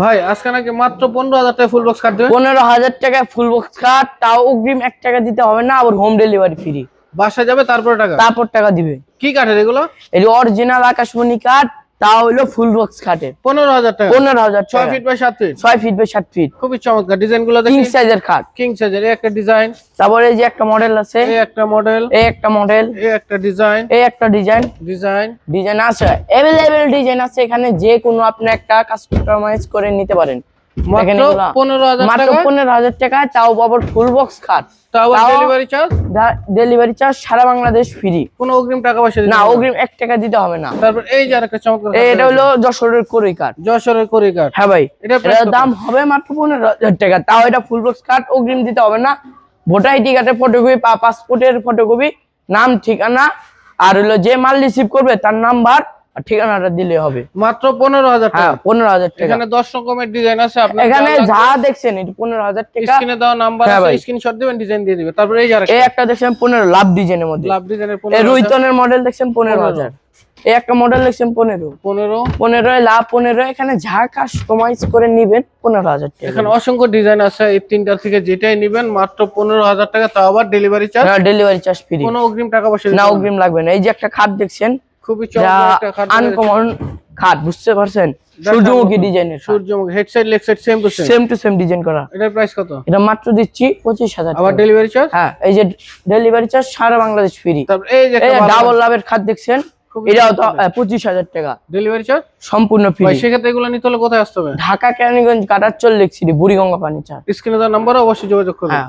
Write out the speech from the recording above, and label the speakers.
Speaker 1: ভাই আজকে নাকি মাত্র পনেরো হাজার টাকা ফুল বক্স কাট দেবে?
Speaker 2: পনেরো হাজার টাকায় ফুল বক্স কাট তাও অগ্রিম এক টাকা দিতে হবে না আবার হোম ডেলিভারি ফ্রি
Speaker 1: বাসায় যাবে তারপরে টাকা?
Speaker 2: তারপর টাকা দিবে।
Speaker 1: কি কাঠের এগুলো?
Speaker 2: এটি অরিজিনাল আকাশমণি কার্ড তাও হলো ফুল বক্স খাটের
Speaker 1: পনেরো হাজার টাকা।
Speaker 2: পনেরো হাজার
Speaker 1: ছয় ফিট বাই সাত ফিট
Speaker 2: ছয় ফিট বাই সাত ফিট
Speaker 1: খুবই চমৎকার। ডিজাইনগুলো
Speaker 2: কিং সাইজের খাট
Speaker 1: কিং সাইজের একটা ডিজাইন
Speaker 2: তারপরে এই যে একটা মডেল আছে।
Speaker 1: এই একটা মডেল
Speaker 2: এই একটা মডেল
Speaker 1: এই একটা ডিজাইন
Speaker 2: এই একটা ডিজাইন
Speaker 1: ডিজাইন
Speaker 2: ডিজাইন আছে। অ্যাভেলেবেল ডিজাইন আছে। এখানে যে কোনো আপনি একটা কাস্টমাইজ করে নিতে পারেন।
Speaker 1: মাত্র টাকা
Speaker 2: তাও আবার ফুল বক্স খাট
Speaker 1: তাও
Speaker 2: তাও-
Speaker 1: ডেলিভারি চার্জ
Speaker 2: ডেলিভারি চার্জ সারা বাংলাদেশ ফ্রি
Speaker 1: কোনো অগ্রিম টাকা পয়সা
Speaker 2: না অগ্রিম টাকা দিতে হবে না।
Speaker 1: তারপর এই যে আরেকটা চমৎকার
Speaker 2: এটা হলো যশোরের
Speaker 1: যশোরের কাঠ
Speaker 2: হ্যাঁ ভাই? দাম হবে মাত্র পনেরো হাজার টাকা। তাও এটা ফুল বক্স কার্ড অগ্রিম দিতে হবে না। ভোটার আইডি কার্ডের ফটোকপি পাসপোর্টের ফটোকপি নাম ঠিকানা আর হলো যে মাল রিসিভ করবে তার নাম্বার আর ঠিকানাটা দিলে হবে।
Speaker 1: মাত্র পনেরো হাজার
Speaker 2: হ্যাঁ
Speaker 1: টাকা
Speaker 2: পনেরো হাজার টাকা।
Speaker 1: এখানে দশ রকমের ডিজাইন আছে আপনার
Speaker 2: এখানে যা দেখছেন পনেরো হাজার টাকা।
Speaker 1: স্ক্রিনে দেওয়া নাম্বার
Speaker 2: হ্যাঁ
Speaker 1: আছে স্ক্রিনশট দিবেন ডিজাইন দিয়ে দিবে তারপর এই
Speaker 2: এই একটা দেখছেন পনেরো লাভ ডিজাইনের মধ্যে।
Speaker 1: লাভ ডিজাইনের পনেরো
Speaker 2: রুইতনের মডেল দেখছেন পনেরো হাজার। এই একটা মডেল দেখছেন পনেরো।
Speaker 1: পনেরো।
Speaker 2: পনেরো লাভ পনেরো এখানে যা কাস্টমাইজ করে নিবেন পনেরো হাজার টাকা।
Speaker 1: এখানে অসংখ্য ডিজাইন আছে এই তিনটা থেকে যেটাই নিবেন মাত্র পনেরো হাজার টাকা। তাও আবার delivery charge
Speaker 2: delivery charge free
Speaker 1: কোনো অগ্রিম টাকা পয়সা
Speaker 2: না
Speaker 1: না।
Speaker 2: অগ্রিম লাগবে না। এই যে একটা খাট দেখছেন
Speaker 1: খুবই
Speaker 2: আনকমন খাট বুঝতে পারছেন? সূর্যমুখী ডিজাইনের
Speaker 1: সূর্যমুখী head side leg side same to same
Speaker 2: same to same design করা।
Speaker 1: এটার প্রাইস কত?
Speaker 2: এটা মাত্র দিচ্ছি পঁচিশ হাজার
Speaker 1: আবার ডেলিভারি চার্জ
Speaker 2: হ্যাঁ এই যে ডেলিভারি চার্জ সারা বাংলাদেশ ফ্রি
Speaker 1: তারপর এই যে
Speaker 2: ডাবল লাভের খাট দেখছেন এটাও তো পঁচিশ হাজার টাকা।
Speaker 1: ডেলিভারি চার্জ
Speaker 2: সম্পূর্ণ ফ্রি
Speaker 1: সেক্ষেত্রে এগুলো নিতে হলে কোথায় আসতে হবে?
Speaker 2: ঢাকা কেরানীগঞ্জ কাটার চল্লিশ সিটি বুড়িগঙ্গা ফার্নিচার
Speaker 1: স্ক্রিনে দেওয়া নাম্বারে অবশ্যই যোগাযোগ করবেন।
Speaker 2: হ্যাঁ।